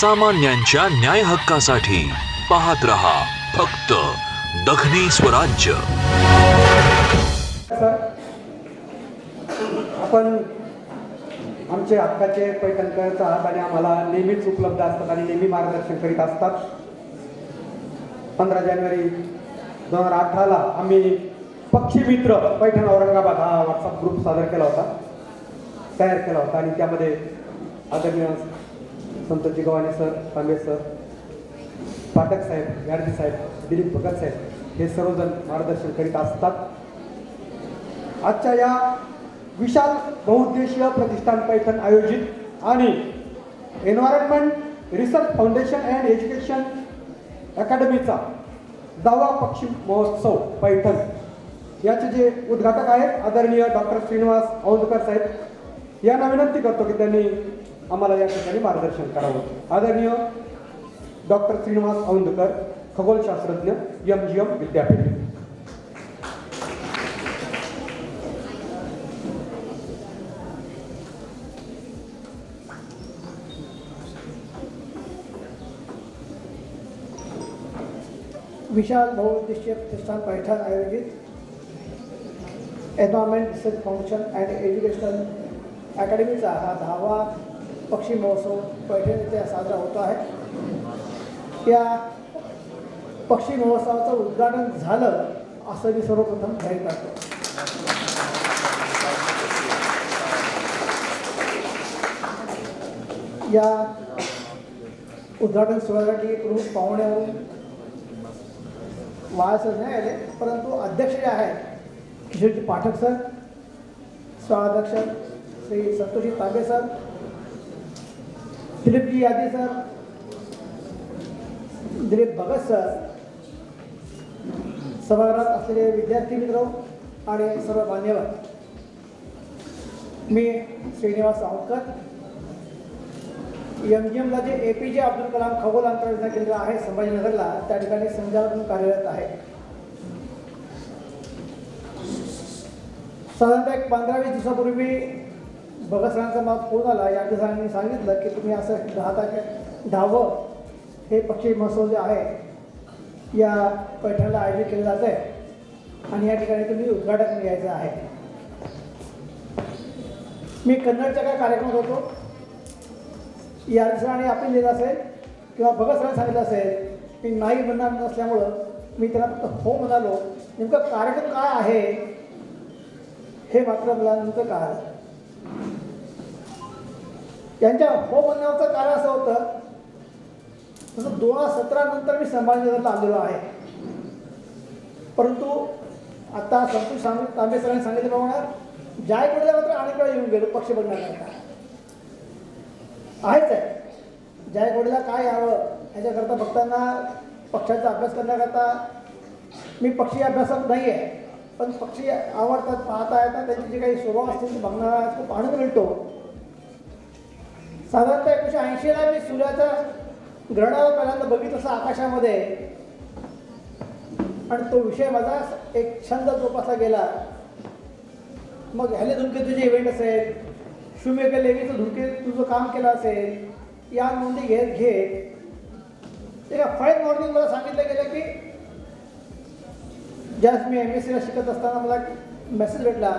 सर्वसामान्यांच्या न्याय हक्कासाठी पाहत रहा फक्त दखनी स्वराज्य. आपण आमचे हक्काचे पैठणकरचा आहात आणि आम्हाला नेहमीच उपलब्ध असतात आणि नेहमी मार्गदर्शन करीत असतात. पंधरा जानेवारी दोन हजार अठराला आम्ही पक्षी मित्र पैठण औरंगाबाद हा व्हॉट्सअप ग्रुप सादर केला होता तयार केला होता आणि त्यामध्ये आदरणीय संत जिगवाणी सर तांबे सर पाठक साहेब गाडगे साहेब दिलीप भगत साहेब हे सर्वजण मार्गदर्शन करीत असतात. आजच्या या विशाल बहुउद्देशीय प्रतिष्ठान पैठण आयोजित आणि environment research foundation and education अकॅडमीचा दहावा पक्षी महोत्सव पैठण. याचे जे उद्घाटक आहेत आदरणीय डॉक्टर श्रीनिवास औंधकर साहेब. यांना विनंती करतो की त्यांनी आम्हाला या ठिकाणी मार्गदर्शन करावं. आदरणीय डॉक्टर श्रीनिवास औंधकर खगोलशास्त्रज्ञ एम जी एम विद्यापीठ. विशाल बहुउद्देशीय प्रतिष्ठान पैठण आयोजित environment research foundation and educational अकॅडमीचा हा दहावा पक्षी महोत्सव पैठण येथे साजरा होत आहे. या पक्षी महोत्सवाचं उद्घाटन झालं असं मी सर्वप्रथम जाहीर करतो. या उद्घाटन सोहळ्यासाठी प्रमुख पाहुण्यावरून म्हणून नाही आले परंतु अध्यक्ष जे आहेत किशोरजी पाठक सर स्वाध्यक्ष श्री संतोषी तांबे सर दिलीपजी यादी सर। दिलीप भगत सर सभागृहात असलेले विद्यार्थी मित्र आणि सर्व मान्यवर मी श्रीनिवास सावंतकर एम जी एमला जे ए पी जे अब्दुल कलाम खगोल अंतराळ केंद्र आहे संभाजीनगरला त्या ठिकाणी संचालक कार्यरत आहे. साधारणतः एक पंधरा वीस दिवसापूर्वी मी भगत सरांचा फोन आला या दिवसांनी सांगितलं की तुम्ही असं दहा तारखे दहावं हे पक्षी महोत्सव जे आहे या पैठणला आयोजित केलं जात आहे. आणि या ठिकाणी तुम्ही उद्घाटन यायचं आहे. मी कन्नडच्या काय कार्यक्रमात होतो. या ठिकाणी आपण लिहिलं असेल किंवा भगत सांगितलं असेल मी नाही म्हणणार नसल्यामुळं मी त्यांना फक्त हो म्हणालो. नेमकं कार्यक्रम काय आहे हे मात्र मला नंतर कळालं. यांच्या हो म्हणण्याचं कारण असं होतं तसं दोन हजार सतरा नंतर मी संभाजीनगरला आलेलो आहे. परंतु आता संतोष सांग तांबे सरांनी सांगितल्याप्रमाणे जायकडे मात्र अनेक वेळा येऊन गेलो पक्ष बदलण्याकरता आहेच आहे. जायकवाडीला काय यावं ह्याच्याकरता भक्तांना पक्षाचा अभ्यास करण्याकरता मी पक्षी अभ्यासक नाही आहे पण पक्षी आवडतात पाहता येतात त्यांचे जे काही स्वभाव असतील ते बघणारा खूप आनंद मिळतो. साधारणतः एकोणीसशे ऐंशीला मी सूर्याचा ग्रहणावर पहिल्यांदा बघितलं असं आकाशामध्ये. आणि तो विषय माझा एक छंद जोपासला गेला. मग ह्याले धुमकेतूचे इव्हेंट असेल शुमेकर लेवीचं धुमके तुझं काम केलं असेल या नोंदी घेत घेत एका फाईन मॉर्निंग मला सांगितलं गेलं की ज्यावेळेस मी एम एस सीला शिकत असताना मला मेसेज भेटला.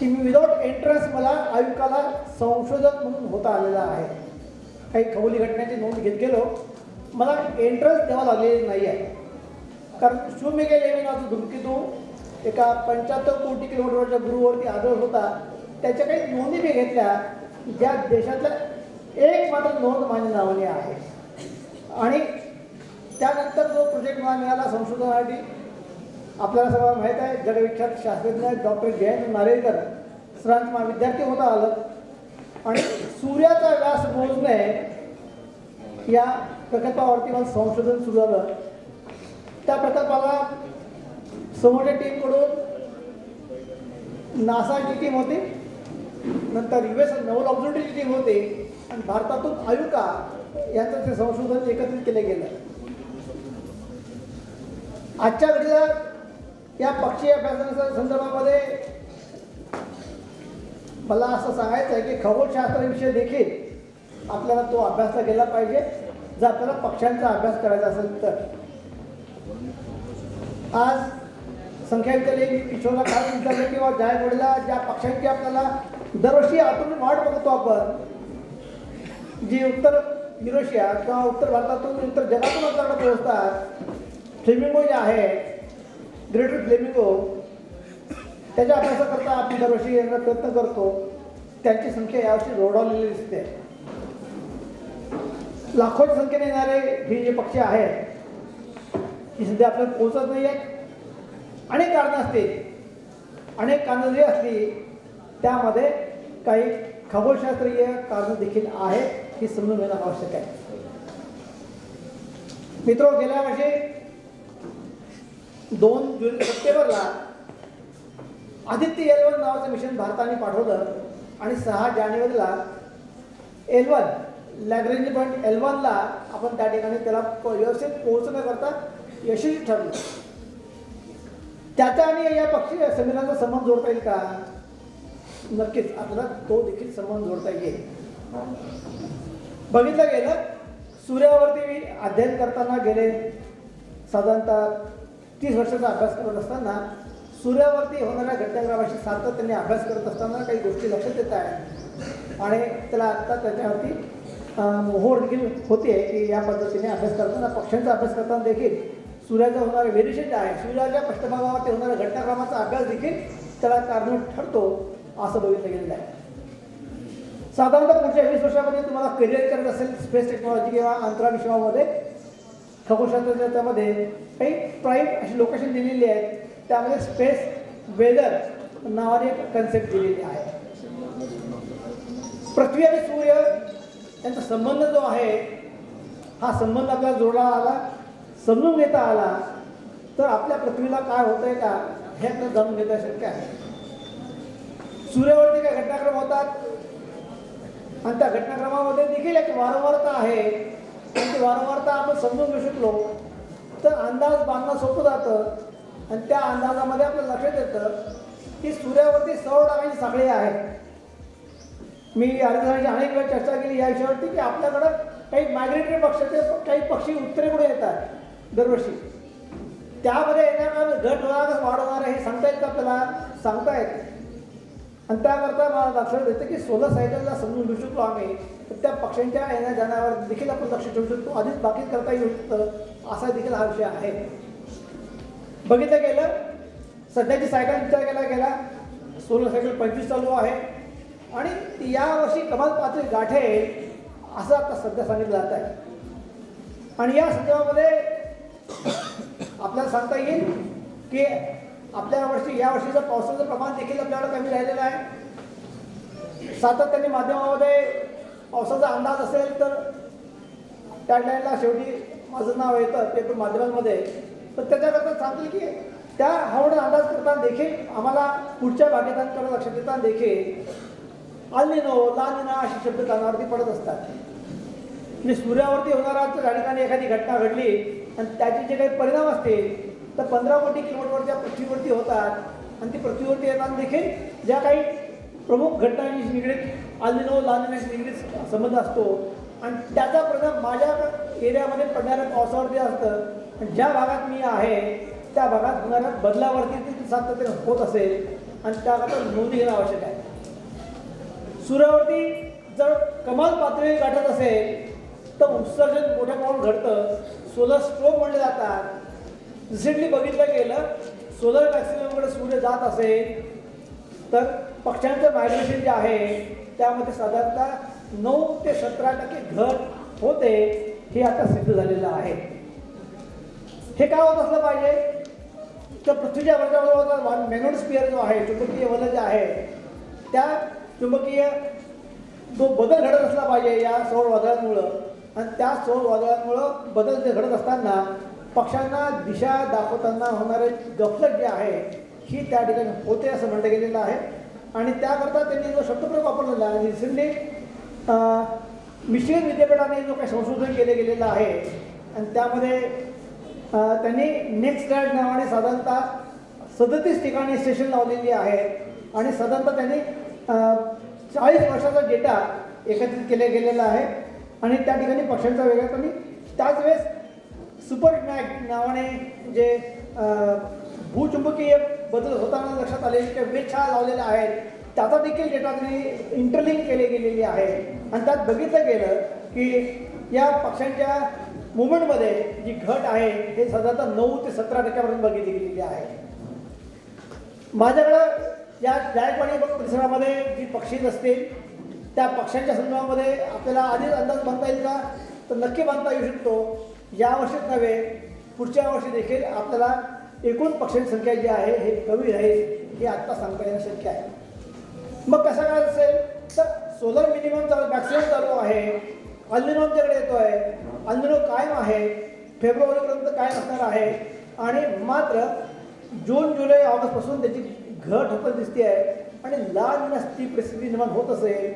की मी विदाऊट एंट्रन्स मला आयुक्ताला संशोधक म्हणून होता आलेला आहे. काही खगोली घटनेची नोंद घेत गेलो मला एंट्रन्स द्यावा लागलेली नाही आहे. कारण शिवमेघे लेवी धुमकीतून धुमकेतू एका पंच्याहत्तर कोटी किलोमीटरच्या गुरुवरती आदळ होता. त्याच्या काही नोंदी मी घेतल्या ज्या देशातल्या एक मात्र नोंद माझ्या नावाने आहे. आणि त्यानंतर जो प्रोजेक्ट मला मिळाला संशोधनासाठी आपल्याला सर्वांना माहीत आहे. जगविख्यात शास्त्रज्ञ डॉक्टर जयंत नारेकर सरांचं विद्यार्थी होता आलं. आणि सूर्याचा व्यास मोजणे या प्रकल्पावरती मला संशोधन सुरू झालं. त्या प्रकल्पाला समोरच्या टीमकडून नासाची टीम होती. नंतर यू एस नवल ऑब्झर्वेटरीची टीम होती. आणि भारतातून आयुका यांचं ते संशोधन एकत्रित केलं गेलं. आजच्या घडीला या पक्षी अभ्यासाच्या संदर्भामध्ये मला असं सांगायचं आहे की खगोलशास्त्राविषयी देखील आपल्याला तो अभ्यासला गेला पाहिजे. जर आपल्याला पक्षांचा अभ्यास करायचा असेल तर. आज संख्यायुक्तले किशोरला काय विचारलं किंवा जायकवाडीला ज्या पक्षांची आपल्याला दरवर्षी आतून वाट बघतो आपण जी उत्तर युरोशिया किंवा उत्तर भारतातून उत्तर जगातून आपल्याकडे पोहोचतात फ्लेमिंगो जे आहे ग्रेटर फ्लेमिंगो त्याच्या अभ्यासाकरता आपण दरवर्षी येण्याचा प्रयत्न करतो. त्यांची संख्या यावर्षी रोडावलेली दिसते. लाखोच्या संख्येने येणारे हे जे पक्षी आहेत ही सध्या आपल्याला पोहोचत नाही आहेत अनेक कारणं असतील. अनेक कारणं जी असली त्यामध्ये काही खगोलशास्त्रीय कारणं देखील आहेत ही समजून घेणं आवश्यक आहे. मित्र गेल्या वर्षी दोन जुलै सप्टेंबरला आदित्य एलवन नावाचं मिशन भारताने पाठवलं आणि सहा जानेवारीला एलवन लॅग्रेंज पॉईंट एलवनला आपण त्या ठिकाणी त्याला व्यवस्थित पोहोचण्याकरता यशस्वी ठरलो. त्याचा आणि या पक्षी संमेलनाचा संबंध जोडता येईल का? नक्कीच. आपल्याला तो देखील संबंध जोडता येईल. बघितलं गेलं सूर्यावरती अध्ययन करताना गेले. साधारणतः तीस वर्षाचा अभ्यास करत असताना सूर्यावरती होणाऱ्या घटनाक्रमाशी सातत्याने अभ्यास करत असताना काही गोष्टी लक्षात येत आहेत. आणि त्याला आत्ता त्याच्यावरती अं, मोहोर देखील होते की या पद्धतीने अभ्यास करताना पक्ष्यांचा अभ्यास करताना देखील सूर्याचं होणारं व्हेरिएशन जे आहे. सूर्याच्या पृष्ठभागावरती होणाऱ्या घटनाक्रमाचा अभ्यास देखील त्याला कारणीभूत ठरतो असं बघितलं गेलेलं आहे. साधारणतः पुढच्या वीस वर्षामध्ये तुम्हाला करिअर करत असेल स्पेस टेक्नॉलॉजी किंवा अंतराविश्वामध्ये खगोलशास्त्राच्या त्यामध्ये काही प्राईम अशी लोकेशन दिलेली आहेत. त्यामध्ये स्पेस वेदर नावाने एक कन्सेप्ट दिलेली आहे. पृथ्वी आणि सूर्य यांचा संबंध जो आहे हा संबंध आपल्याला जोडला आला समजून घेता आला तर आपल्या पृथ्वीला काय होतंय का हे आपल्याला जाणून घेता शक्य आहे. सूर्यावरती काय घटनाक्रम होतात. आणि त्या घटनाक्रमामध्ये देखील एक वारंवारता आहे. वारंवारता आपण समजून घेऊ शकलो तर अंदाज बांधणं सोपं जातं. आणि त्या अंदाजामध्ये आपलं लक्षात येतं की सूर्यावरती सौ डागांची साखळी आहे. मी अर्धसाठी अनेक वेळा चर्चा केली या विषयावरती की आपल्याकडं काही मायग्रेटरी पक्षाचे काही पक्षी उत्तरेकडे येतात दरवर्षी? त्यामध्ये येणार घट होणार वाढ होणार हे सांगता येत का आपल्याला? सांगता येत. आणि त्याकरता मला लक्षात येतं की सोलर सायकलला समजून घेऊ शकतो आम्ही तर त्या पक्ष्यांच्या येण्या जाण्यावर देखील आपण लक्ष ठेवू शकतो. आधीच बाकी करता येऊ शकतं असा देखील हा विषय आहे. बघितलं गेलं सध्याची सायकल विचार केला गेला सोलर सायकल पंचवीस चालू आहे. आणि यावर्षी कमाल पातळी गाठेल असं आता सध्या सांगितलं जात आहे. आणि या संदर्भामध्ये आपल्याला सांगता येईल की आपल्या वर्षी या वर्षीचं पावसाचं प्रमाण देखील आपल्याला कमी राहिलेलं आहे सातत्याने माध्यमामध्ये पावसाचा अंदाज असेल तर टॅगलाईनला शेवटी माझं नाव येतं पेपर माध्यमांमध्ये. तर त्याच्याकरता सांगतील की त्या हवामान अंदाज करताना देखील आम्हाला पुढच्या भागीदारांकडे लक्ष देताना देखील अल्निनो लालिना असे शब्द कानावरती पडत असतात. म्हणजे सूर्यावरती होणारा त्या ठिकाणी एखादी घटना घडली आणि त्याचे जे काही परिणाम असतील तर पंधरा कोटी किलोमीटरच्या पृथ्वीवरती होतात आणि ती पृथ्वीवरती येताना देखील ज्या काही प्रमुख घटनांशी निगडीत आलिनो लानिनाशी निगडीत संबंध असतो. आणि त्याचा परिणाम माझ्या एरियामध्ये पडणाऱ्या पावसावरती असतं. आणि ज्या भागात मी आहे त्या भागात होणाऱ्या बदलावरती ती सातत्याने होत असेल. आणि त्याकरता नोंदी घेणं आवश्यक आहे. सूर्यावरती जर कमाल पातळी गाठत असेल तर उत्सर्जन मोठ्या प्रमाणात घडतं. सोलर स्ट्रोक म्हणले जातात. रिसेंटली बघितलं गेलं सोलर मॅक्सिममकडे सूर्य जात असेल तर पक्ष्यांचं मायग्रेशन जे आहे त्यामध्ये साधारणतः नऊ ते सतरा टक्के घट होते हे आता सिद्ध झालेलं आहे. हे काय होत असलं पाहिजे? तर पृथ्वीच्या वरच्या मॅग्नेटोस्पिअर जो आहे चुंबकीय वल जे आहे त्या चुंबकीय जो बदल घडत असला पाहिजे या सौर वादळांमुळं आणि त्या सौर वादळांमुळं बदल जे घडत असताना पक्षांना दिशा दाखवताना होणारे गफलत जे आहे ही त्या ठिकाणी होते असं म्हटलं गेलेलं आहे. आणि त्याकरता त्यांनी जो शब्दप्रयोग वापरलेला आहे रिसेंटली मिशिगन विद्यापीठाने जो काही संशोधन केले गेलेलं आहे आणि त्यामध्ये त्यांनी नेक्स्ट गार्ड नावाने साधारणतः सदतीस ठिकाणी स्टेशन लावलेली आहेत आणि साधारणतः त्यांनी चाळीस वर्षाचा डेटा एकत्रित केला गेलेला आहे. आणि त्या ठिकाणी पक्षांचा वेगळा कमी त्याच वेळेस सुपर मॅग नावाने जे भूचुंबकीय बदल होताना लक्षात आले की वेछा लावलेल्या आहेत. त्याचा देखील डेटा त्यांनी इंटरलिंक केले गेलेली आहे. आणि त्यात बघितलं गेलं की या पक्ष्यांच्या मुवमेंटमध्ये जी घट आहे हे साधारणतः नऊ ते सतरा टक्क्यापर्यंत बघितली गेलेली आहे. माझ्याकडं या जायकवाडी परिसरामध्ये जी पक्षी असतील त्या पक्ष्यांच्या संदर्भामध्ये आपल्याला आधीच अंदाज बांधता येईल का? तर नक्की बांधता येऊ शकतो. या वर्षात नव्हे पुढच्या वर्षी देखील आपल्याला एकूण पक्षांची संख्या जी आहे हे कमी राहील हे आत्ता सांगता येणं शक्य आहे. मग कसं काय असेल? तर सोलर मिनिमम चालू मॅक्सिमम चालू आहे. अल्निनो आमच्याकडे येतो आहे अल्निनो कायम आहे. फेब्रुवारीपर्यंत कायम असणार आहे. आणि मात्र जून जुलै ऑगस्टपासून त्याची घट होताना दिसते आहे आणि लाल नसती परिस्थिती निर्माण होत असेल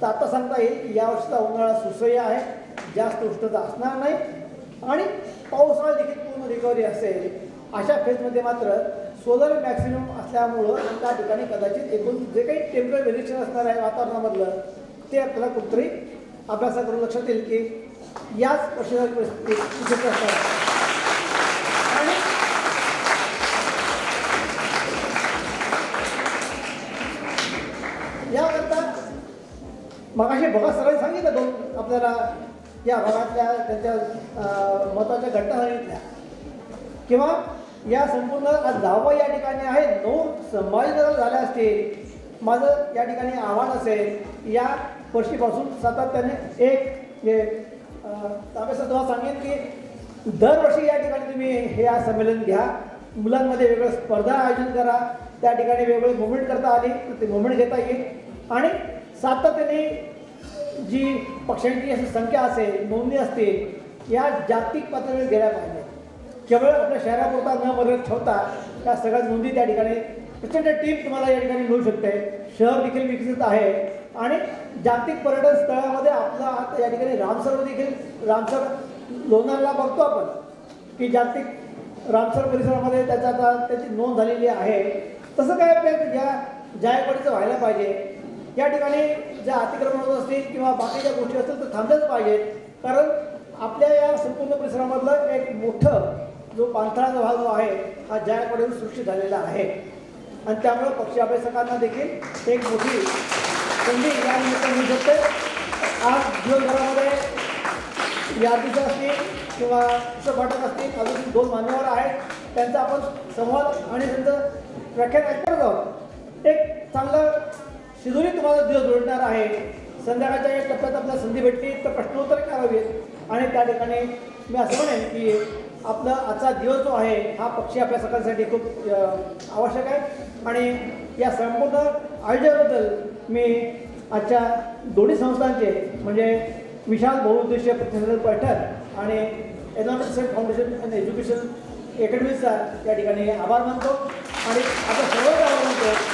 तर आता सांगता येईल की यावर्षीचा उन्हाळा सुसह्य आहे. जास्त उष्णता असणार नाही. आणि पावसाळा देखील पूर्ण रिकव्हरी असेल. अशा फेजमध्ये मात्र सोलर मॅक्सिमम असल्यामुळं त्या ठिकाणी कदाचित एकूण जे काही टेंपररी व्हेरिएशन असणार आहे वातावरणामधलं ते आपल्याला कुठतरी अभ्यासा करून लक्षात येईल की याच वर्षाची परिस्थिती असणार आणि याकरता मगाशी बघा सरांनी सांगितलं दोन आपल्याला या भागातल्या त्यांच्या महत्त्वाच्या घटना सांगितल्या किंवा या संपूर्ण आज दहावा या ठिकाणी आहे नऊ संभाजीनगर झाल्या असतील माझं या ठिकाणी आव्हान असेल या वर्षीपासून सातत्याने एक हे ताब्याचं तुम्हाला सांगेन की दरवर्षी या ठिकाणी तुम्ही हे आज संमेलन घ्या. मुलांमध्ये वेगळं स्पर्धा आयोजन करा. त्या ठिकाणी वेगवेगळी मुवमेंट करता आली तर ते मुवमेंट घेता येईल. आणि सातत्याने जी पक्षांची अशी संख्या असेल नोंदणी असतील या जागतिक पातळीवर गेल्या पाहिजे केवळ आपल्या शहरापुरता न मर्यादित ठेवता त्या सगळ्या नोंदी त्या ठिकाणी प्रचंड टीम तुम्हाला या ठिकाणी मिळू शकते. शहर देखील विकसित आहे आणि जागतिक पर्यटन स्थळामध्ये आपला आता या ठिकाणी रामसर देखील रामसर लोणारला बघतो आपण की जागतिक रामसर परिसरामध्ये त्याचा आता त्याची नोंद झालेली आहे. तसं काय आपल्या या जायकवाडीचं व्हायला पाहिजे या ठिकाणी ज्या अतिक्रमण होत असतील किंवा बाकीच्या गोष्टी असतील तर थांबल्याच पाहिजेत कारण आपल्या या संपूर्ण परिसरामधला एक मोठं जो पाणथळाचा भाग जो आहे हा जायकवाडीवर सुरक्षित झालेला आहे. आणि त्यामुळे पक्षी अभ्यासकांना देखील एक मोठी संधी या निमित्ताने मिळू शकते. आज दिवसभरामध्ये यादीचं असतील किंवा कृष्ण पाठक असतील अजून दोन मान्यवर आहेत. त्यांचा आपण संवाद आणि त्यांचं व्याख्यान ऐकणार आहोत. एक चांगलं शिदोरी तुम्हाला दिवस जोडणार आहे. संध्याकाळच्या या टप्प्यात आपल्याला संधी भेटली तर प्रश्नोत्तर करावीत. आणि त्या ठिकाणी मी असं म्हणेन की आपला आजचा दिवस जो आहे हा पक्षी आपल्या अभ्यासकांसाठी खूप आवश्यक आहे. आणि या संपूर्ण आयोजनाबद्दल मी आजच्या दोन्ही संस्थांचे म्हणजे विशाल बहुउद्देशीय प्रतिनिधी बैठक आणि एनामेंट सेट फाउंडेशन अँड एज्युकेशन अकॅडमीचा या ठिकाणी आभार मानतो. आणि आता सर्वच आभार मानतो.